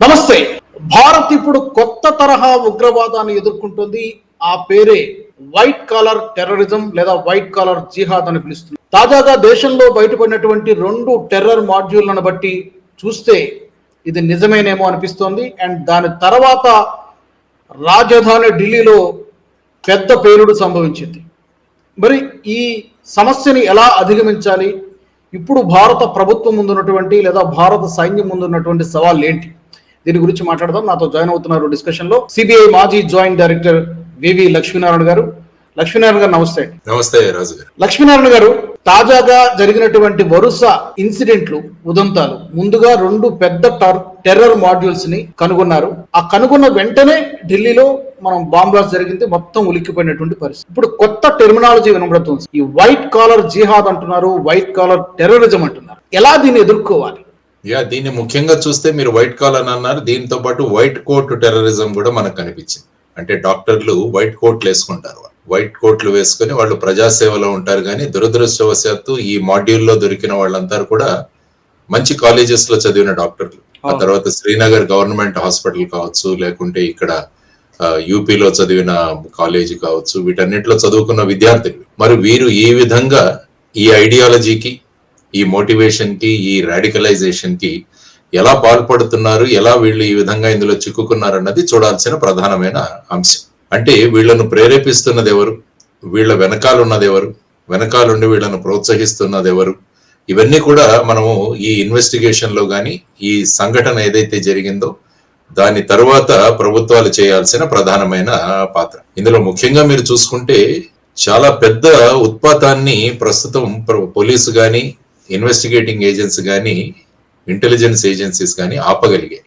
నమస్తే. భారత్ ఇప్పుడు కొత్త తరహా ఉగ్రవాదాన్ని ఎదుర్కొంటుంది. ఆ పేరే వైట్ కాలర్ టెర్రరిజం లేదా వైట్ కాలర్ జిహాద్ అని పిలుస్తుంది. తాజాగా దేశంలో బయటపడినటువంటి రెండు టెర్రర్ మాడ్యూళ్ళను బట్టి చూస్తే ఇది నిజమేనేమో అనిపిస్తోంది. అండ్ దాని తర్వాత రాజధాని ఢిల్లీలో పెద్ద పేలుడు సంభవించింది. మరి ఈ సమస్యని ఎలా అధిగమించాలి? ఇప్పుడు భారత ప్రభుత్వం ముందున్నటువంటి లేదా భారత సైన్యం ముందున్నటువంటి సవాళ్ళు ఏంటి దీని గురించి మాట్లాడదాం. నాతో జాయిన్ అవుతున్నారు డిస్కషన్లో సిబిఐ మాజీ జాయింట్ డైరెక్టర్ వివి లక్ష్మీనారాయణ గారు. లక్ష్మీనారాయణ గారు నమస్తే. నమస్తే రాజు గారు. లక్ష్మీనారాయణ గారు తాజాగా జరిగినటువంటి వరుస ఇన్సిడెంట్లు ఉదంతాలు ముందుగా రెండు పెద్ద టర్- టెర్రర్ మాడ్యూల్స్ని కనుగొన్నారు. ఆ కనుగొన్న వెంటనే ఢిల్లీలో మనం బాంబ్ బ్లాస్ట్ జరిగింది మొత్తం ఉలిక్కిపోయినటువంటి పరిస్థితి. ఇప్పుడు కొత్త టెర్మినాలజీ వినబడుతుంది. ఈ వైట్ కాలర్ జిహాద్ అంటున్నారు వైట్ కాలర్ టెర్రరిజం అంటున్నారు. ఎలా దీన్ని ఎదుర్కోవాలి? యా దీన్ని ముఖ్యంగా చూస్తే మీరు వైట్ కాలర్ అని అన్నారు. దీంతో పాటు వైట్ కోట్ టెర్రరిజం కూడా మనకు కనిపించింది. అంటే డాక్టర్లు వైట్ కోట్లు వేసుకుంటారు. వైట్ కోట్లు వేసుకొని వాళ్ళు ప్రజాసేవలో ఉంటారు కానీ దురదృష్టవశాత్తు ఈ మాడ్యూల్లో దొరికిన వాళ్ళందరూ కూడా మంచి కాలేజెస్లో చదివిన డాక్టర్లు. ఆ తర్వాత శ్రీనగర్ గవర్నమెంట్ హాస్పిటల్ కావచ్చు లేకుంటే ఇక్కడ యూపీలో చదివిన కాలేజీ కావచ్చు వీటన్నిటిలో చదువుకున్న విద్యార్థులు. మరి వీరు ఈ విధంగా ఈ ఐడియాలజీకి ఈ మోటివేషన్కి ఈ రాడికలైజేషన్కి ఎలా పాల్పడుతున్నారు ఎలా వీళ్ళు ఈ విధంగా ఇందులో చిక్కుకున్నారు అన్నది చూడాల్సిన ప్రధానమైన అంశం. అంటే వీళ్ళను ప్రేరేపిస్తున్నది ఎవరు? వీళ్ళ వెనకాల ఉన్నది ఎవరు? వెనకాలండి వీళ్ళను ప్రోత్సహిస్తున్నది ఎవరు? ఇవన్నీ కూడా మనము ఈ ఇన్వెస్టిగేషన్లో ఈ సంఘటన ఏదైతే జరిగిందో దాని తరువాత ప్రభుత్వాలు చేయాల్సిన ప్రధానమైన పాత్ర. ఇందులో ముఖ్యంగా మీరు చూసుకుంటే చాలా పెద్ద ఉత్పాతాన్ని ప్రస్తుతం పోలీసు కానీ ఇన్వెస్టిగేటింగ్ ఏజెన్సీ గాని ఇంటెలిజెన్స్ ఏజెన్సీస్ గాని ఆపగలిగాయి.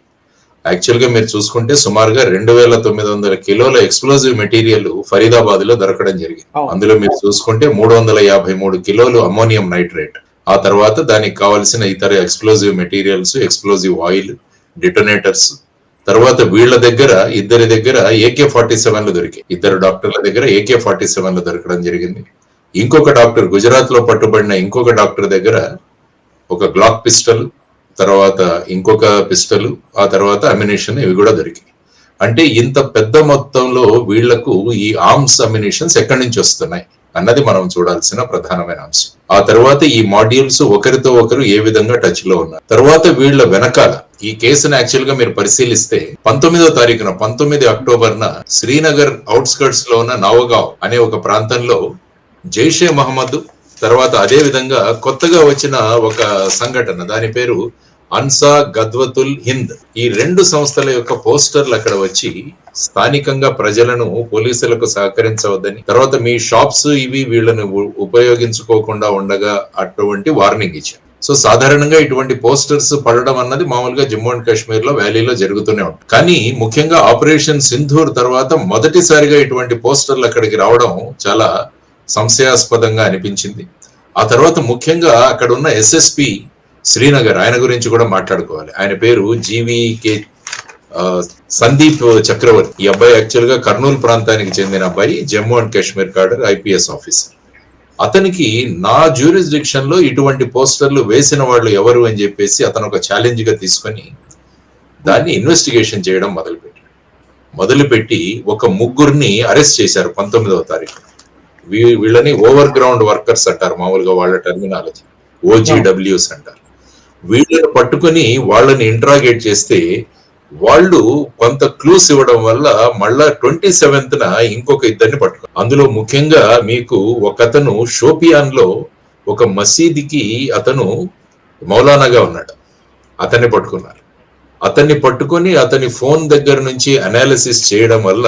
యాక్చువల్గా మీరు చూసుకుంటే సుమారుగా రెండు వేల తొమ్మిది వందల కిలోల ఎక్స్ప్లోజివ్ మెటీరియల్ ఫరీదాబాద్లో దొరకడం జరిగింది. అందులో మీరు చూసుకుంటే మూడు వందల యాభై మూడు కిలోలు అమ్మోనియం నైట్రేట్. ఆ తర్వాత దానికి కావలసిన ఇతర explosive materials explosive oil detonators తర్వాత వీళ్ళ దగ్గర ఇద్దరి దగ్గర ఏకే ఫార్టీ సెవెన్లు దొరికాయి. ఇద్దరు డాక్టర్ల దగ్గర ఏకే ఫార్టీ సెవెన్లు దొరకడం జరిగింది. ఇంకొక డాక్టర్ గుజరాత్లో పట్టుబడిన ఇంకొక డాక్టర్ దగ్గర ఒక గ్లాక్ పిస్టల్ తర్వాత ఇంకొక పిస్టల్ ఆ తర్వాత అమ్యునేషన్ ఇవి కూడా దొరికాయి అంటే ఇంత పెద్ద మొత్తంలో వీళ్ళకు ఈ ఆర్మ్స్ అమ్యునేషన్స్ ఎక్కడి నుంచి వస్తున్నాయి అన్నది మనం చూడాల్సిన ప్రధానమైన అంశం. ఆ తర్వాత ఈ మాడ్యూల్స్ ఒకరితో ఒకరు ఏ విధంగా టచ్లో ఉన్నారు. తర్వాత వీళ్ళ వెనకాల ఈ కేసును యాక్చువల్గా మీరు పరిశీలిస్తే పంతొమ్మిదో తారీఖున పంతొమ్మిది అక్టోబర్ న శ్రీనగర్ అవుట్స్కర్ట్స్లో ఉన్న నవగావ్ అనే ఒక ప్రాంతంలో జైషే మహమ్మద్ తర్వాత అదే విధంగా కొత్తగా వచ్చిన ఒక సంఘటన దాని పేరు అన్సా గద్వతుల్ హింద్. ఈ రెండు సంస్థల యొక్క పోస్టర్లు అక్కడ వచ్చి స్థానికంగా ప్రజలను పోలీసులకు సహకరించవద్దని తర్వాత మీ షాప్స్ ఇవి వీళ్ళని ఉపయోగించుకోకుండా ఉండగా అటువంటి వార్నింగ్ ఇచ్చారు. సో సాధారణంగా ఇటువంటి పోస్టర్స్ పడడం అన్నది మామూలుగా జమ్మూ అండ్ కాశ్మీర్లో వ్యాలీలో జరుగుతూనే ఉంటుంది. కానీ ముఖ్యంగా ఆపరేషన్ సింధూర్ తర్వాత మొదటిసారిగా ఇటువంటి పోస్టర్లు అక్కడికి రావడం చాలా సంశయాస్పదంగా అనిపించింది. ఆ తర్వాత ముఖ్యంగా అక్కడ ఉన్న ఎస్ఎస్పి శ్రీనగర్ ఆయన గురించి కూడా మాట్లాడుకోవాలి. ఆయన పేరు జీవీకే సందీప్ చక్రవర్తి. ఈ అబ్బాయి యాక్చువల్గా కర్నూలు ప్రాంతానికి చెందిన అబ్బాయి Jammu and Kashmir cadre IPS officer. అతనికి నా జ్యూరిస్డిక్షన్లో ఇటువంటి పోస్టర్లు వేసిన వాళ్ళు ఎవరు అని చెప్పేసి అతను ఒక ఛాలెంజ్గా తీసుకొని దాన్ని ఇన్వెస్టిగేషన్ చేయడం మొదలుపెట్టాడు. మొదలుపెట్టి ఒక ముగ్గురిని అరెస్ట్ చేశారు పంతొమ్మిదవ తారీఖు. వీళ్ళని ఓవర్ గ్రౌండ్ వర్కర్స్ అంటారు మామూలుగా వాళ్ళ టర్మినాలజీ ఓజీడబ్ల్యూస్ అంటారు. వీళ్ళని పట్టుకొని వాళ్ళని ఇంట్రాగేట్ చేస్తే వాళ్ళు కొంత క్లూస్ ఇవ్వడం వల్ల మళ్ళా ట్వంటీ సెవెంత్ న ఇంకొక ఇద్దరిని పట్టుకో అందులో ముఖ్యంగా మీకు ఒకతను షోపియాన్లో ఒక మసీదికి అతను మౌలానాగా ఉన్నాడు. అతన్ని పట్టుకున్నారు. అతన్ని పట్టుకొని అతని ఫోన్ దగ్గర నుంచి అనాలిసిస్ చేయడం వల్ల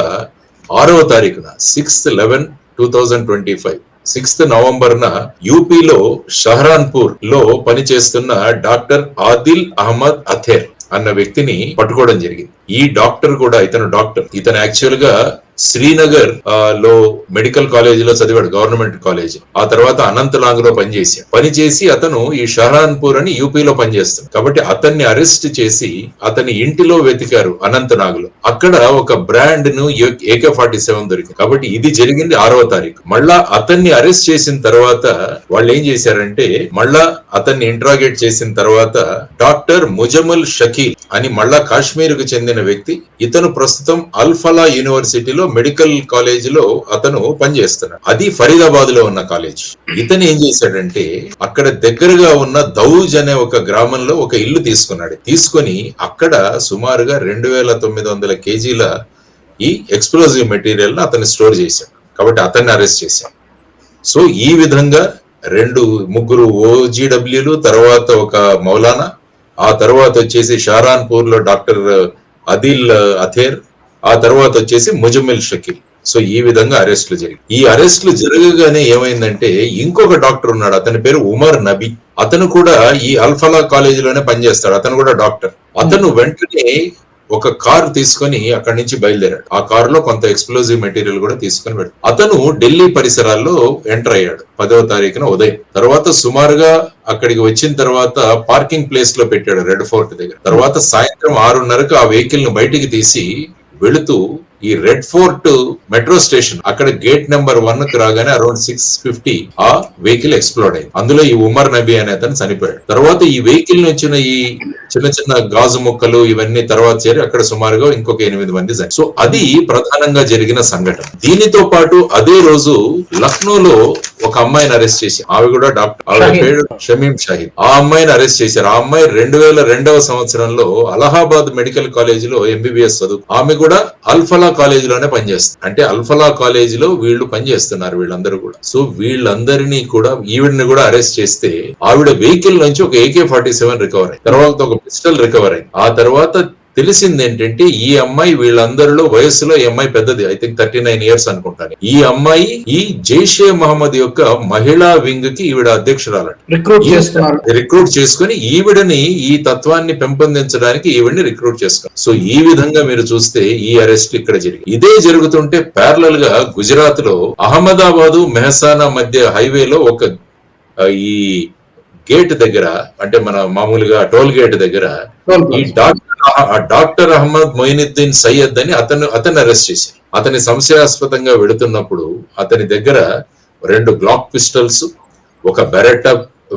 ఆరవ తారీఖున sixth eleven two thousand twenty five sixth November న యూపీలో షహరాన్పూర్లో పనిచేస్తున్న డాక్టర్ ఆదిల్ అహ్మద్ అథేర్ అన్న వ్యక్తిని పట్టుకోవడం జరిగింది. ఈ డాక్టర్ కూడా ఇతను డాక్టర్. ఇతను యాక్చువల్గా శ్రీనగర్ ఆ, లో మెడికల్ కాలేజ్లో చదివాడు గవర్నమెంట్ కాలేజ్. ఆ తర్వాత అనంతనాగ్లో పనిచేశాడు. పనిచేసి అతను ఈ షహరాన్పూర్ అని యూపీలో పనిచేస్తాడు. కాబట్టి అతన్ని అరెస్ట్ చేసి అతని ఇంటిలో వెతికారు అనంతనాగ్లో అక్కడ ఒక బ్రాండ్ను ఏకే ఫార్టీ సెవెన్ దొరికింది. కాబట్టి ఇది జరిగింది ఆరవ తారీఖు. మళ్ళా అతన్ని అరెస్ట్ చేసిన తర్వాత వాళ్ళు ఏం చేశారంటే మళ్ళా అతన్ని ఇంట్రాగేట్ చేసిన తర్వాత డాక్టర్ ముజముల్ షకీల్ అని మళ్ళా కాశ్మీర్కు చెందిన వ్యక్తి ఇతను ప్రస్తుతం అల్ఫలా యూనివర్సిటీలో మెడికల్ కాలేజ్లో అతను పనిచేస్తున్నాడు. అది ఫరీదాబాద్లో ఉన్న కాలేజ్. ఇతను ఏం చేశాడంటే అక్కడ దగ్గరగా ఉన్న దౌజ్ అనే ఒక గ్రామంలో ఒక ఇల్లు తీసుకున్నాడు. తీసుకొని అక్కడ సుమారుగా రెండు వేల తొమ్మిది వందల కేజీల ఈ ఎక్స్ప్లోజివ్ మెటీరియల్ అతన్ని అతను స్టోర్ చేశాడు. కాబట్టి అతన్ని అరెస్ట్ చేశాడు. సో ఈ విధంగా రెండు ముగ్గురు ఓజీడబ్ల్యూలు తర్వాత ఒక మౌలానా ఆ తర్వాత వచ్చేసి షారాన్పూర్లో డాక్టర్ అదిల్ అథేర్ ఆ తర్వాత వచ్చేసి ముజమిల్ షకీల్. సో ఈ విధంగా అరెస్టులు జరిగాయి. ఈ అరెస్టులు జరగగానే ఏమైందంటే ఇంకొక డాక్టర్ ఉన్నాడు. అతని పేరు ఉమర్ నబీ. అతను కూడా ఈ అల్ఫలా కాలేజీలోనే పనిచేస్తాడు. అతను కూడా డాక్టర్. అతను వెంటనే ఒక కార్ తీసుకొని అక్కడి నుంచి బయలుదేరాడు. ఆ కారులో కొంత ఎక్స్ప్లోజివ్ మెటీరియల్ కూడా తీసుకొని వెళ్ళాడు అతను ఢిల్లీ పరిసరాల్లో ఎంటర్ అయ్యాడు పదవ తారీఖున ఉదయం. తర్వాత సుమారుగా అక్కడికి వచ్చిన తర్వాత పార్కింగ్ ప్లేస్లో పెట్టాడు రెడ్ ఫోర్ట్ దగ్గర. తర్వాత సాయంత్రం ఆరున్నరకు ఆ వెహికల్ను బయటికి తీసి 원래 또 ఈ రెడ్ ఫోర్ట్ మెట్రో స్టేషన్ అక్కడ గేట్ నెంబర్ వన్కు రాగానే అరౌండ్ సిక్స్ ఫిఫ్టీ ఆ వెహికల్ ఎక్స్ప్లోడ్ అయింది. అందులో ఈ ఉమర్ నబీ అనే అతను చనిపోయాడు. తర్వాత ఈ వెహికల్ నుంచి ఈ చిన్న చిన్న గాజు ముక్కలు ఇవన్నీ తర్వాత చేరి అక్కడ సుమారుగా ఇంకొక ఎనిమిది మంది. సో అది ప్రధానంగా జరిగిన సంఘటన. దీనితో పాటు అదే రోజు లక్నోలో ఒక అమ్మాయిని అరెస్ట్ చేసి ఆమె కూడా డాక్టర్. ఆవిడ. పేరు షమీం షాహిద్. ఆ అమ్మాయిని అరెస్ట్ చేశారు. ఆ అమ్మాయి రెండు వేల రెండవ సంవత్సరంలో అలహాబాద్ మెడికల్ కాలేజ్లో ఎంబీబీఎస్ చదువు. ఆమె కూడా అల్ఫలా కాలేజ్లోనే పనిచేస్తుంది. అంటే అల్ఫలా కాలేజ్లో వీళ్ళు పనిచేస్తున్నారు వీళ్ళందరూ కూడా. సో వీళ్ళందరినీ కూడా ఈవిడ్ని కూడా అరెస్ట్ చేస్తే ఆవిడ వెహికల్ నుంచి ఒక ఏకే ఫార్టీ సెవెన్ రికవర్ అయింది. తర్వాత ఒక పిస్టల్ రికవర్ అయింది. ఆ తర్వాత తెలిసింది ఏంటంటే ఈ అమ్మాయి వీళ్ళందరిలో వయసులో ఈ అమ్మాయి పెద్దది I think thirty nine years అనుకుంటాను. ఈ అమ్మాయి ఈ జైషే మహమ్మద్ యొక్క మహిళా వింగ్కి ఈవిడ అధ్యక్షురాలట. రిక్రూట్ చేసుకుని ఈవిడని ఈ తత్వాన్ని పెంపొందించడానికి ఈవిడని రిక్రూట్ చేసుకున్నారు. సో ఈ విధంగా మీరు చూస్తే ఈ అరెస్ట్ ఇక్కడ జరిగింది. ఇదే జరుగుతుంటే ప్యారలల్గా గుజరాత్లో అహ్మదాబాదు మెహసానా మధ్య హైవేలో ఒక ఆ, ఈ గేట్ దగ్గర అంటే మన మామూలుగా టోల్ గేట్ దగ్గర ఈ. డాక్టర్ డాక్టర్ అహ్మద్ మొయినుద్దీన్ సయ్యద్ అని అతను అతన్ని అరెస్ట్ చేశారు. అతని సంశయాస్పదంగా వెళుతున్నప్పుడు అతని దగ్గర రెండు గ్లాక్ పిస్టల్స్ ఒక బెరెటా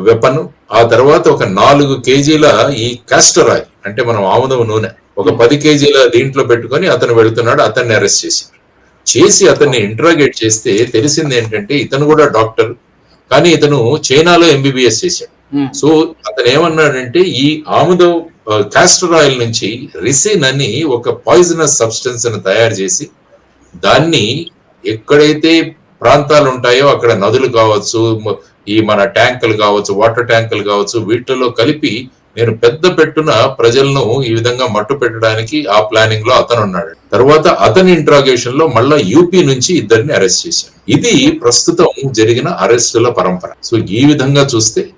వెపన్ ఆ తర్వాత ఒక నాలుగు కేజీల ఈ కాస్టర్ ఆయిల్ అంటే మనం ఆముదం నూనె ఒక పది కేజీల దీంట్లో పెట్టుకొని అతను వెళుతున్నాడు అతన్ని అరెస్ట్ చేశారు. చేసి అతన్ని ఇంట్రాగేట్ చేస్తే తెలిసింది ఏంటంటే ఇతను కూడా డాక్టర్ కానీ ఇతను చైనాలో ఎంబీబీఎస్ చేశాడు. సో అతను ఏమన్నాడంటే ఈ ఆముదం కాస్టర్ ఆయిల్ నుంచి రిసిన్ అని ఒక పాయిజనస్ సబ్స్టెన్స్ను తయారు చేసి దాన్ని ఎక్కడైతే ప్రాంతాలు ఉంటాయో అక్కడ నదులు కావచ్చు ఈ మన ట్యాంకులు కావచ్చు వాటర్ ట్యాంకులు కావచ్చు వీటిలో కలిపి నేను పెద్ద పెట్టున ప్రజలను ఈ విధంగా మట్టు పెట్టడానికి ఆ ప్లానింగ్లో అతను ఉన్నాడు. తర్వాత అతని ఇంట్రాగేషన్లో మళ్ళా యూపీ నుంచి ఇద్దరిని అరెస్ట్ చేశారు. ఇది ప్రస్తుతం జరిగిన అరెస్టుల పరంపర. సో ఈ విధంగా చూస్తే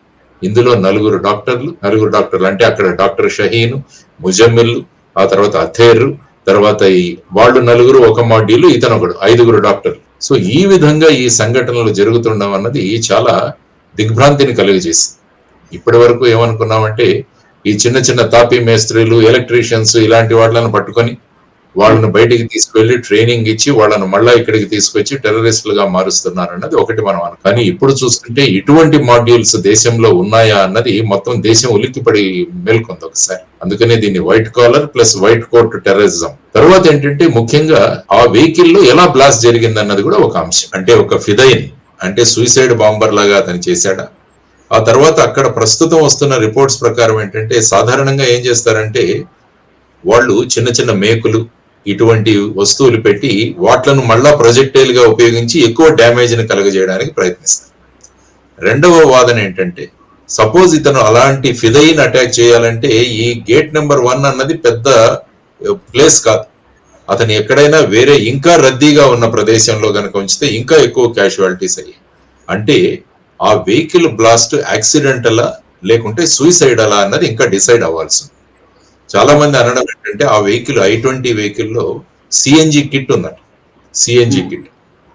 ఇందులో నలుగురు డాక్టర్లు నలుగురు డాక్టర్లు అంటే అక్కడ డాక్టర్ షహీన్ ముజమ్మిల్ ఆ తర్వాత అథేర్ తర్వాత ఈ వాళ్ళు నలుగురు ఒక మాడ్యూల్ ఇతను ఒకడు ఐదుగురు డాక్టర్లు. సో ఈ విధంగా ఈ సంఘటనలు జరుగుతుండడం అన్నది చాలా దిగ్భ్రాంతిని కలుగజేసింది. ఇప్పటి వరకు ఏమనుకున్నామంటే ఈ చిన్న చిన్న తాపీ మేస్త్రీలు ఎలక్ట్రీషియన్స్ ఇలాంటి వాళ్ళని పట్టుకొని వాళ్ళని బయటికి తీసుకెళ్ళి ట్రైనింగ్ ఇచ్చి వాళ్ళని మళ్ళా ఇక్కడికి తీసుకొచ్చి టెర్రరిస్టులుగా మారుస్తున్నారు అన్నది ఒకటి మనం అను కానీ ఇప్పుడు చూస్తుంటే ఇటువంటి మాడ్యూల్స్ దేశంలో ఉన్నాయా అన్నది మొత్తం దేశం ఉలిక్కిపడి మేల్కొంది ఒకసారి. అందుకనే దీన్ని white collar plus white coat terrorism తర్వాత ఏంటంటే ముఖ్యంగా ఆ వెహికల్లో ఎలా బ్లాస్ట్ జరిగింది అన్నది కూడా ఒక అంశం. అంటే ఒక ఫిదైన్ అంటే సూసైడ్ బాంబర్ లాగా అతను చేశాడా? ఆ తర్వాత అక్కడ ప్రస్తుతం వస్తున్న రిపోర్ట్స్ ప్రకారం ఏంటంటే సాధారణంగా ఏం చేస్తారంటే వాళ్ళు చిన్న చిన్న మేకులు ఇటువంటి వస్తువులు పెట్టి వాట్లను మళ్ళా ప్రొజెక్టైల్గా ఉపయోగించి ఎక్కువ డ్యామేజ్ని కలుగజేయడానికి ప్రయత్నిస్తారు. రెండవ వాదన ఏంటంటే సపోజ్ ఇతను అలాంటి ఫిదయిన్ అటాక్ చేయాలంటే ఈ గేట్ నెంబర్ వన్ అన్నది పెద్ద ప్లేస్ కాదు. అతను ఎక్కడైనా వేరే ఇంకా రద్దీగా ఉన్న ప్రదేశంలో కనుక ఉంచితే ఇంకా ఎక్కువ క్యాజువాలిటీస్ అయ్యాయి. అంటే ఆ వెహికల్ బ్లాస్ట్ యాక్సిడెంటలా లేకుంటే సూసైడ్ అలా అన్నది ఇంకా డిసైడ్ అవ్వాల్సింది చాలా మంది అనడం ఏంటంటే ఆ వెహికల్ ఐ ట్వంటీ వెహికల్లో సిఎన్జి కిట్ ఉందంట. CNG kit.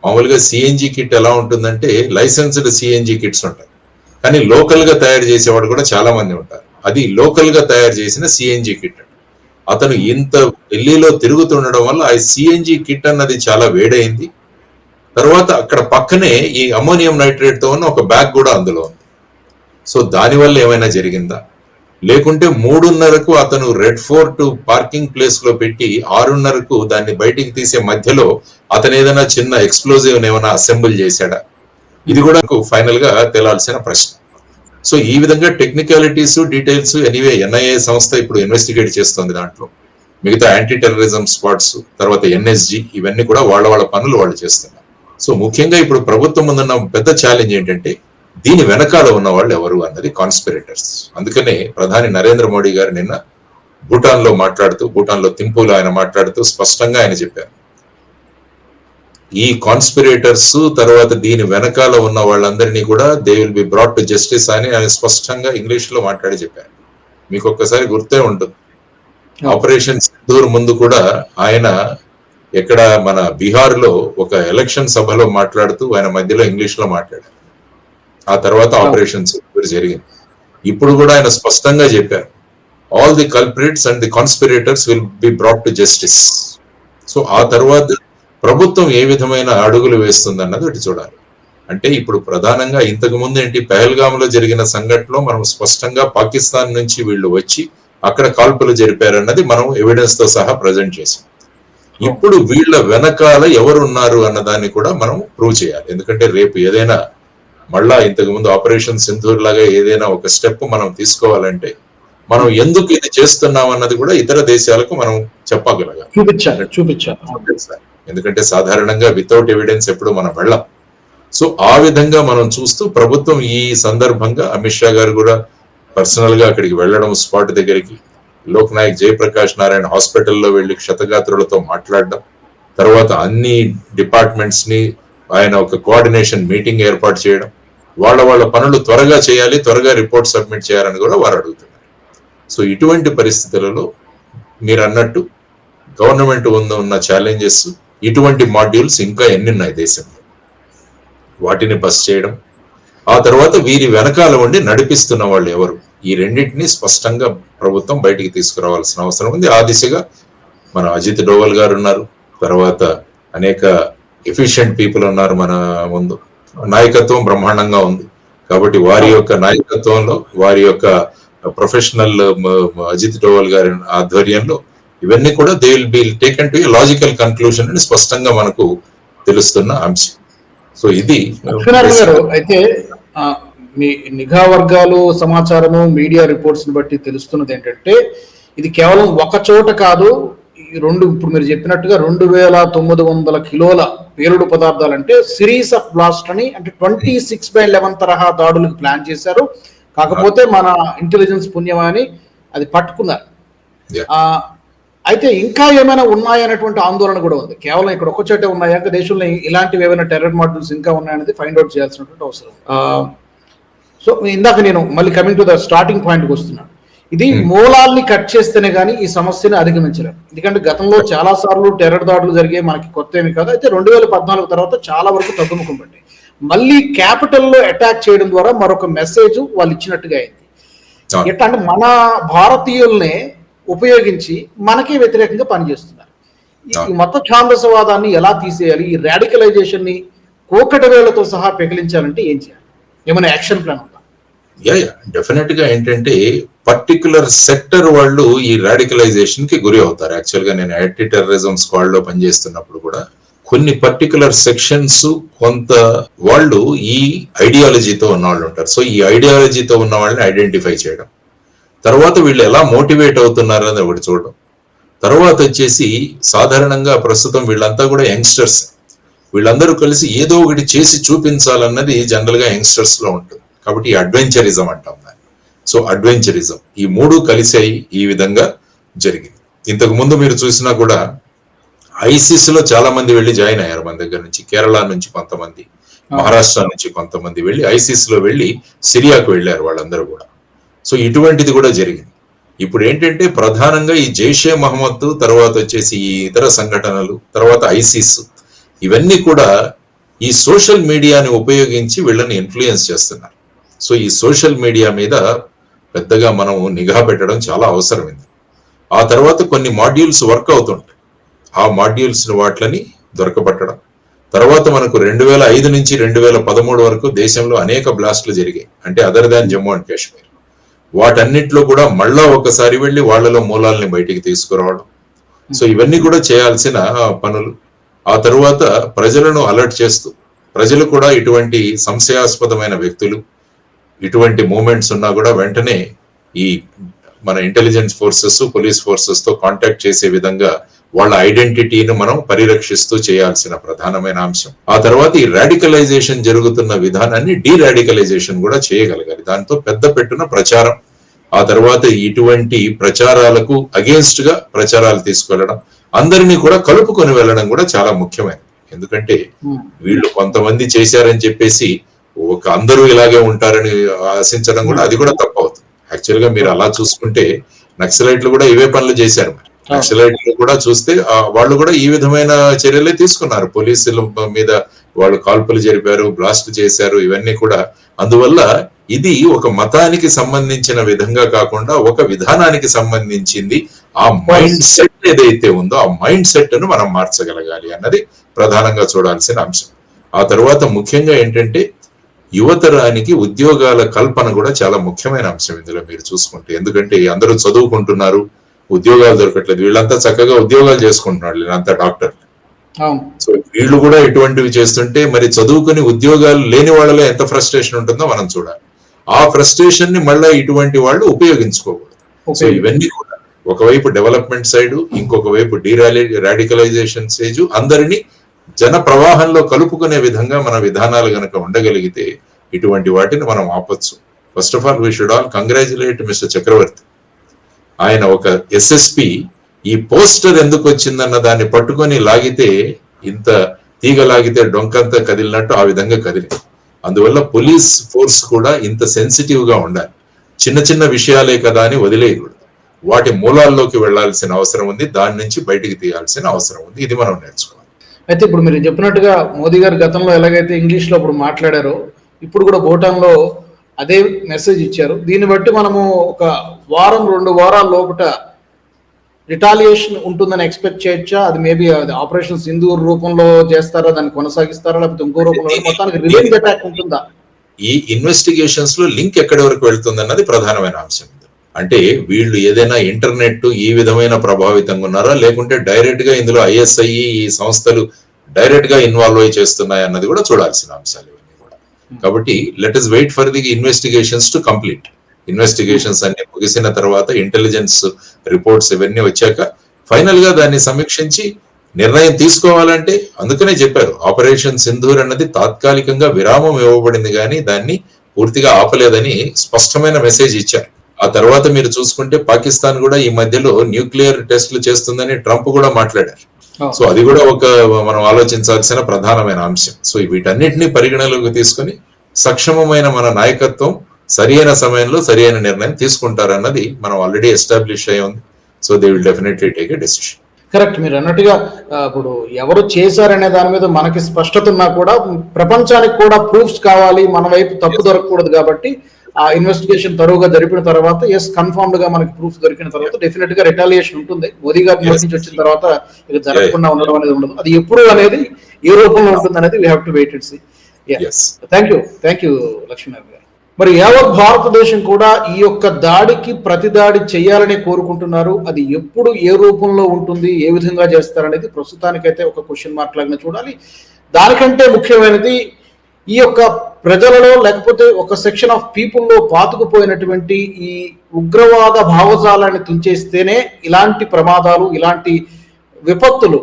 మామూలుగా సిఎన్జి కిట్ ఎలా ఉంటుందంటే లైసెన్స్డ్ సిఎన్జి కిట్స్ ఉంటాయి. కానీ లోకల్గా తయారు చేసేవాడు కూడా చాలా మంది ఉంటారు. అది లోకల్గా తయారు చేసిన సిఎన్జి కిట్ అతను ఇంత ఢిల్లీలో తిరుగుతుండడం వల్ల ఆ సిఎన్జి కిట్ అన్నది చాలా వేడైంది. తర్వాత అక్కడ పక్కనే ఈ అమోనియం నైట్రేట్తో ఉన్న ఒక బ్యాగ్ కూడా అందులో ఉంది. సో దానివల్ల ఏమైనా జరిగిందా? లేకుంటే మూడున్నరకు అతను రెడ్ ఫోర్ట్ పార్కింగ్ ప్లేస్లో పెట్టి ఆరున్నరకు దాన్ని బయటికి తీసే మధ్యలో అతను ఏదైనా చిన్న ఎక్స్ప్లోజివ్ ఏమైనా అసెంబుల్ చేశాడా? ఇది కూడా ఫైనల్గా తేలాల్సిన ప్రశ్న. సో ఈ విధంగా టెక్నికాలిటీస్ డీటెయిల్స్ ఎనీవే ఎన్ఐఏ సంస్థ ఇప్పుడు ఇన్వెస్టిగేట్ చేస్తుంది దాంట్లో. మిగతా యాంటీ టెర్రరిజం స్పాట్స్ తర్వాత ఎన్ఎస్జి ఇవన్నీ కూడా వాళ్ళ వాళ్ళ పనులు వాళ్ళు చేస్తున్నారు. సో ముఖ్యంగా ఇప్పుడు ప్రభుత్వం ముందున్న పెద్ద ఛాలెంజ్ ఏంటంటే దీని వెనకాల ఉన్న వాళ్ళు ఎవరు అన్నది కాన్స్పిరేటర్స్ అందుకనే ప్రధాని నరేంద్ర మోడీ గారు నిన్న భూటాన్లో మాట్లాడుతూ భూటాన్లో తింపులో ఆయన మాట్లాడుతూ స్పష్టంగా ఆయన చెప్పారు. ఈ కాన్స్పిరేటర్స్ తర్వాత దీని వెనకాల ఉన్న వాళ్ళందరినీ కూడా they will be brought to justice అని ఆయన స్పష్టంగా ఇంగ్లీష్లో మాట్లాడి చెప్పారు. మీకు ఒక్కసారి గుర్తే ఉంటుంది. ఆపరేషన్ సింధూర్ ముందు కూడా ఆయన ఎక్కడ మన బీహార్లో ఒక ఎలక్షన్ సభలో మాట్లాడుతూ ఆయన మధ్యలో ఇంగ్లీష్లో మాట్లాడారు. ఆ తర్వాత ఆపరేషన్ సింధూర్ జరిగింది ఇప్పుడు కూడా ఆయన స్పష్టంగా చెప్పారు. All the culprits and the conspirators will be brought to justice so ఆ తర్వాత ప్రభుత్వం ఏ విధమైన అడుగులు వేస్తుంది అన్నది ఒకటి చూడాలి. అంటే ఇప్పుడు ప్రధానంగా ఇంతకు ముందు ఏంటి పహల్గామ్లో జరిగిన సంఘటనలో మనం స్పష్టంగా పాకిస్తాన్ నుంచి వీళ్ళు వచ్చి అక్కడ కాల్పులు జరిపారన్నది మనం ఎవిడెన్స్తో సహా ప్రజెంట్ చేసాం ఇప్పుడు వీళ్ళ వెనకాల ఎవరున్నారు అన్నదాన్ని కూడా మనం ప్రూవ్ చేయాలి. ఎందుకంటే రేపు ఏదైనా మళ్ళా ఇంతకు ముందు ఆపరేషన్ సింధూర్ లాగా ఏదైనా ఒక స్టెప్ మనం తీసుకోవాలంటే మనం ఎందుకు ఇది చేస్తున్నాం అన్నది కూడా ఇతర దేశాలకు మనం చెప్పగలగాలి. చూపించాలి చూపించాలి. ఎందుకంటే సాధారణంగా వితౌట్ ఎవిడెన్స్ ఎప్పుడు మనం వెళ్ళాం. సో ఆ విధంగా మనం చూస్తూ ప్రభుత్వం ఈ సందర్భంగా అమిత్ షా గారు కూడా పర్సనల్గా అక్కడికి వెళ్ళడం స్పాట్ దగ్గరికి లోక్ నాయక్ జయప్రకాష్ నారాయణ హాస్పిటల్లో వెళ్ళి క్షతగాత్రులతో మాట్లాడడం తర్వాత అన్ని డిపార్ట్మెంట్స్ని ఆయన ఒక కోఆర్డినేషన్ మీటింగ్ ఏర్పాటు చేయడం వాళ్ళ వాళ్ళ పనులు త్వరగా చేయాలి త్వరగా రిపోర్ట్ సబ్మిట్ చేయాలని కూడా వారు అడుగుతున్నారు. సో ఇటువంటి పరిస్థితులలో మీరు అన్నట్టు గవర్నమెంట్ ఉన్న ఉన్న ఛాలెంజెస్ ఇటువంటి మాడ్యూల్స్ ఇంకా ఎన్ని ఉన్నాయి దేశంలో. వాటిని బస్ చేయడం ఆ తర్వాత వీరి వెనకాల ఉండి నడిపిస్తున్న వాళ్ళు ఎవరు? ఈ రెండింటిని స్పష్టంగా ప్రభుత్వం బయటికి తీసుకురావాల్సిన అవసరం ఉంది. ఆ దిశగా మన అజిత్ డోవల్ గారు ఉన్నారు. తర్వాత అనేక ఎఫిషియెంట్ పీపుల్ ఉన్నారు మన ముందు. నాయకత్వం బ్రహ్మాండంగా ఉంది. కాబట్టి వారి యొక్క నాయకత్వంలో వారి యొక్క ప్రొఫెషనల్ అజిత్ డోవల్ గారి ఆధ్వర్యంలో ఇవన్నీ కూడా they will be taken to logical conclusion అని స్పష్టంగా మనకు తెలుస్తున్న అంశం. సో ఇది అయితే మీ నిఘా వర్గాలు సమాచారము మీడియా రిపోర్ట్స్ని బట్టి తెలుస్తున్నది ఏంటంటే ఇది కేవలం ఒక చోట కాదు ఈ రెండు ఇప్పుడు మీరు చెప్పినట్టుగా రెండు వేల తొమ్మిది వందల కిలోల పేలుడు పదార్థాలు అంటే సిరీస్ ఆఫ్ బ్లాస్ట్ అని అంటే ట్వంటీ సిక్స్ బై లెవెన్ తరహా దాడులకు ప్లాన్ చేశారు. కాకపోతే మన ఇంటెలిజెన్స్ పుణ్యమా అని అది పట్టుకున్నారు. అయితే ఇంకా ఏమైనా ఉన్నాయనేటువంటి ఆందోళన కూడా ఉంది. కేవలం ఇక్కడ ఒక చోటే ఉన్నాయా? దేశంలో ఇలాంటివి ఏమైనా టెర్రర్ మాడ్యూల్స్ ఇంకా ఉన్నాయనేది ఫైండ్ అవుట్ చేయాల్సినటువంటి అవసరం సో ఇందాక నేను మళ్ళీ కమింగ్ టు ద స్టార్టింగ్ పాయింట్కి వస్తున్నాను ఇది మూలాల్ని కట్ చేస్తేనే కానీ ఈ సమస్యని అధిగమించలేం. ఎందుకంటే గతంలో చాలా సార్లు టెర్రర్ దాడులు జరిగాయి మనకి కొత్త ఏమి కాదు. అయితే రెండు వేల పద్నాలుగు తర్వాత చాలా వరకు తగ్గుముఖం పట్టాయి మళ్ళీ క్యాపిటల్లో అటాక్ చేయడం ద్వారా మరొక మెసేజ్ వాళ్ళు ఇచ్చినట్టుగా అయింది. ఎట్లా అంటే మన భారతీయుల్నే ఉపయోగించి మనకే వ్యతిరేకంగా పనిచేస్తున్నారు. ఈ-. మత ఛాందసవాదాన్ని ఎలా తీసేయాలి? ఈ రాడికలైజేషన్ని కోకట వేళ్ళతో సహా పెకిలించాలంటే ఏం చేయాలి? ఏమైనా యాక్షన్ ప్లాన్ యా యా డెఫినెట్గా ఏంటంటే పర్టికులర్ సెక్టర్ వాళ్ళు ఈ రాడికలైజేషన్కి గురి అవుతారు. యాక్చువల్గా నేను యాంటీ టెర్రరిజం స్క్వాడ్లో పనిచేస్తున్నప్పుడు కూడా కొన్ని పర్టికులర్ సెక్షన్స్ కొంత వాళ్ళు ఈ ఐడియాలజీతో ఉన్న వాళ్ళు ఉంటారు. సో ఈ ఐడియాలజీతో ఉన్న వాళ్ళని ఐడెంటిఫై చేయడం. తర్వాత వీళ్ళు ఎలా మోటివేట్ అవుతున్నారు అని ఒకటి చూడడం. తర్వాత వచ్చేసి సాధారణంగా ప్రస్తుతం వీళ్ళంతా కూడా యంగ్స్టర్స్ వీళ్ళందరూ కలిసి ఏదో ఒకటి చేసి చూపించాలన్నది జనరల్గా యంగ్స్టర్స్లో యంగ్స్టర్స్లో ఉంటుంది. కాబట్టి అడ్వెంచరిజం అంటాం దాన్ని. So adventurism. ఈ మూడు కలిసాయి ఈ విధంగా జరిగింది. ఇంతకు ముందు మీరు చూసినా కూడా ఐసిస్లో చాలా మంది వెళ్ళి జాయిన్ అయ్యారు మన దగ్గర నుంచి. కేరళ నుంచి కొంతమంది మహారాష్ట్ర నుంచి కొంతమంది వెళ్ళి ఐసిస్లో వెళ్ళి సిరియాకు వెళ్ళారు వాళ్ళందరూ కూడా. సో ఇటువంటిది కూడా జరిగింది. ఇప్పుడు ఏంటంటే ప్రధానంగా ఈ జైషే మహమ్మద్ తర్వాత వచ్చేసి ఈ ఇతర సంఘటనలు తర్వాత ఐసిస్ ఇవన్నీ కూడా ఈ సోషల్ మీడియాని ఉపయోగించి వీళ్ళని ఇన్ఫ్లుయెన్స్ చేస్తున్నారు. సో ఈ సోషల్ మీడియా మీద పెద్దగా మనం నిఘా పెట్టడం చాలా అవసరమైంది. ఆ తర్వాత కొన్ని మాడ్యూల్స్ వర్క్ అవుతుంటాయి. ఆ మాడ్యూల్స్ వాటిని దొరకబట్టడం. తర్వాత మనకు రెండు వేల ఐదు నుంచి రెండు వేల పదమూడు వరకు దేశంలో అనేక బ్లాస్ట్లు జరిగాయి. అంటే other than Jammu and Kashmir వాటన్నిటిలో కూడా మళ్ళా ఒకసారి వెళ్ళి వాళ్ళలో మూలాల్ని బయటికి తీసుకురావడం. సో ఇవన్నీ కూడా చేయాల్సిన పనులు. ఆ తరువాత ప్రజలను అలర్ట్ చేస్తూ ప్రజలు కూడా ఇటువంటి సంశయాస్పదమైన వ్యక్తులు ఇటువంటి మూమెంట్స్ ఉన్నా కూడా వెంటనే ఈ మన ఇంటెలిజెన్స్ ఫోర్సెస్ పోలీస్ ఫోర్సెస్తో కాంటాక్ట్ చేసే విధంగా వాళ్ళ ఐడెంటిటీని మనం పరిరక్షిస్తూ చేయాల్సిన ప్రధానమైన అంశం. ఆ తర్వాత ఈ రాడికలైజేషన్ జరుగుతున్న విధానాన్ని డీరాడికలైజేషన్ కూడా చేయగలగాలి. దాంతో పెద్ద పెట్టున ప్రచారం. ఆ తర్వాత ఇటువంటి ప్రచారాలకు అగేన్స్ట్గా ప్రచారాలు తీసుకెళ్ళడం. అందరినీ కూడా కలుపుకొని వెళ్ళడం కూడా చాలా ముఖ్యమైనది. ఎందుకంటే వీళ్ళు కొంతమంది చేశారని చెప్పేసి ఒక అందరూ ఇలాగే ఉంటారని ఆశించడం కూడా అది కూడా తప్పు అవుతుంది యాక్చువల్గా మీరు అలా చూసుకుంటే నక్సలైట్లు కూడా ఇవే పనులు చేశారు మరి. నక్సలైట్లు కూడా చూస్తే వాళ్ళు కూడా ఈ విధమైన చర్యలే తీసుకున్నారు. పోలీసుల మీద వాళ్ళు కాల్పులు జరిపారు బ్లాస్ట్ చేశారు ఇవన్నీ కూడా. అందువల్ల ఇది ఒక మతానికి సంబంధించిన విధంగా కాకుండా ఒక విధానానికి సంబంధించింది ఆ మైండ్ సెట్ ఏదైతే ఉందో ఆ మైండ్ సెట్ను మనం మార్చగలగాలి అన్నది ప్రధానంగా చూడాల్సిన అంశం. ఆ తర్వాత ముఖ్యంగా ఏంటంటే యువతరానికి ఉద్యోగాల కల్పన కూడా చాలా ముఖ్యమైన అంశం ఇందులో మీరు చూసుకుంటే. ఎందుకంటే అందరూ చదువుకుంటున్నారు ఉద్యోగాలు దొరకట్లేదు. వీళ్ళంతా చక్కగా ఉద్యోగాలు చేసుకుంటున్నారు వీళ్ళంతా డాక్టర్. సో వీళ్ళు కూడా ఇటువంటివి చేస్తుంటే మరి చదువుకుని ఉద్యోగాలు లేని వాళ్ళలో ఎంత ఫ్రస్ట్రేషన్ ఉంటుందో మనం చూడాలి. ఆ ఫ్రస్ట్రేషన్ని మళ్ళీ ఇటువంటి వాళ్ళు ఉపయోగించుకోకూడదు. సో ఇవన్నీ కూడా. ఒకవైపు డెవలప్మెంట్ సైడ్ ఇంకొక వైపు డీరాలి రాడికలైజేషన్ స్టేజ్ అందరినీ జన ప్రవాహంలో కలుపుకునే విధంగా మన విధానాలు గనక ఉండగలిగితే ఇటువంటి వాటిని మనం ఆపొచ్చు. First of all we should all congratulate mister Chakravarthy ఆయన ఒక ఎస్ఎస్పి ఈ పోస్టర్ ఎందుకు వచ్చిందన్న దాన్ని పట్టుకొని లాగితే ఇంత తీగ లాగితే డొంకంతా కదిలినట్టు ఆ విధంగా కదిలింది. అందువల్ల పోలీస్ ఫోర్స్ కూడా ఇంత సెన్సిటివ్గా ఉండాలి. చిన్న చిన్న విషయాలే కదా అని వదిలేయకూడదు. వాటి మూలాల్లోకి వెళ్ళాల్సిన అవసరం ఉంది. దాని నుంచి బయటికి తీయాల్సిన అవసరం ఉంది. ఇది మనం నేర్చుకోవాలి. అయితే ఇప్పుడు మీరు చెప్పినట్టుగా మోదీ గారు గతంలో ఎలాగైతే ఇంగ్లీష్లో ఇప్పుడు మాట్లాడారో ఇప్పుడు కూడా భూటాన్లో అదే మెసేజ్ ఇచ్చారు. దీన్ని బట్టి మనము ఒక వారం రెండు వారాల లోపల రిటాలియేషన్ ఉంటుందని ఎక్స్పెక్ట్ చేయొచ్చా? అది మేబీ అది ఆపరేషన్ సింధూర్ రూపంలో చేస్తారా? దాన్ని కొనసాగిస్తారా? లేకపోతే ఇంకో రూపంలో? మొత్తానికి రివెంజ్ అటాక్ ఉంటుందా? ఈ ఇన్వెస్టిగేషన్స్లో లింక్ ఎక్కడి వరకు వెళ్తుంది అన్నది ప్రధానమైన అంశం. అంటే వీళ్ళు ఏదైనా ఇంటర్నెట్ ఈ విధమైన ప్రభావితంగా ఉన్నారా? లేకుంటే డైరెక్ట్గా ఇందులో ఐఎస్ఐ ఈ సంస్థలు డైరెక్ట్గా ఇన్వాల్వ్ అయి చేస్తున్నాయి అన్నది కూడా చూడాల్సిన అంశాలు ఇవన్నీ కూడా. కాబట్టి let us wait for the investigations to complete investigations అన్ని ముగిసిన తర్వాత ఇంటెలిజెన్స్ రిపోర్ట్స్ ఇవన్నీ వచ్చాక ఫైనల్గా దాన్ని సమీక్షించి నిర్ణయం తీసుకోవాలంటే అందుకనే చెప్పారు ఆపరేషన్ సింధూర్ అన్నది తాత్కాలికంగా విరామం ఇవ్వబడింది కానీ దాన్ని పూర్తిగా ఆపలేదని స్పష్టమైన మెసేజ్ ఇచ్చారు. ఆ తర్వాత మీరు చూసుకుంటే పాకిస్తాన్ కూడా ఈ మధ్యలో న్యూక్లియర్ టెస్టులు చేస్తుందని ట్రంప్ కూడా మాట్లాడారు. సో అది కూడా ఒక మనం ఆలోచించాల్సిన ప్రధానమైన అంశం. సో వీటన్నిటిని పరిగణలోకి తీసుకొని సక్షమమైన మన నాయకత్వం సరియైన సమయంలో సరియైన నిర్ణయం తీసుకుంటారన్నది మనం ఆల్రెడీ ఎస్టాబ్లిష్ అయి ఉంది. So they will definitely take a decision correct మీరు అన్నట్టుగా ఇప్పుడు ఎవరు చేశారనే దాని మీద మనకి స్పష్టత ఉన్నా కూడా ప్రపంచానికి కూడా ప్రూఫ్స్ కావాలి మన వైపు తప్పు దొరకకూడదు కాబట్టి ఆ ఇన్వెస్టిగేషన్ తరువుగా జరిపిన తర్వాత ఎస్ కన్ఫర్మ్డ్గా మనకి ప్రూఫ్ దొరికిన తర్వాత డెఫినెట్గా రిటాలియేషన్ ఉంటుంది. మోదీ గారి నుంచి వచ్చిన తర్వాత ఇక జరగకుండా ఉండడం అనేది ఉండదు. అది ఎప్పుడు అనేది ఏ రూపంలో ఉంటుంది అనేది we have to wait it see thank you thank you Lakshminarayana garu. మరి యావత్ భారతదేశం కూడా ఈ యొక్క దాడికి ప్రతి దాడి చేయాలని కోరుకుంటున్నారు. అది ఎప్పుడు ఏ రూపంలో ఉంటుంది ఏ విధంగా చేస్తారనేది ప్రస్తుతానికైతే ఒక క్వశ్చన్ మార్క్ లాగా చూడాలి. దానికంటే ముఖ్యమైనది ఈ యొక్క ప్రజలలో లేకపోతే ఒక సెక్షన్ ఆఫ్ పీపుల్లో పాతుకుపోయినటువంటి ఈ ఉగ్రవాద భావజాలాన్ని తుంచేస్తేనే ఇలాంటి ప్రమాదాలు ఇలాంటి విపత్తులు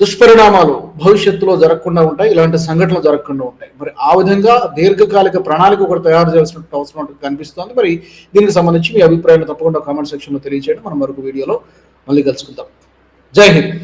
దుష్పరిణామాలు భవిష్యత్తులో జరగకుండా ఉంటాయి ఇలాంటి సంఘటనలు జరగకుండా ఉంటాయి. మరి ఆ విధంగా దీర్ఘకాలిక ప్రణాళిక ఒకటి తయారు చేయాల్సిన అవసరం కనిపిస్తోంది. మరి దీనికి సంబంధించి మీ అభిప్రాయాన్ని తప్పకుండా కామెంట్ సెక్షన్లో తెలియజేయండి మనం మరొక వీడియోలో మళ్ళీ కలుసుకుందాం. జై హింద్.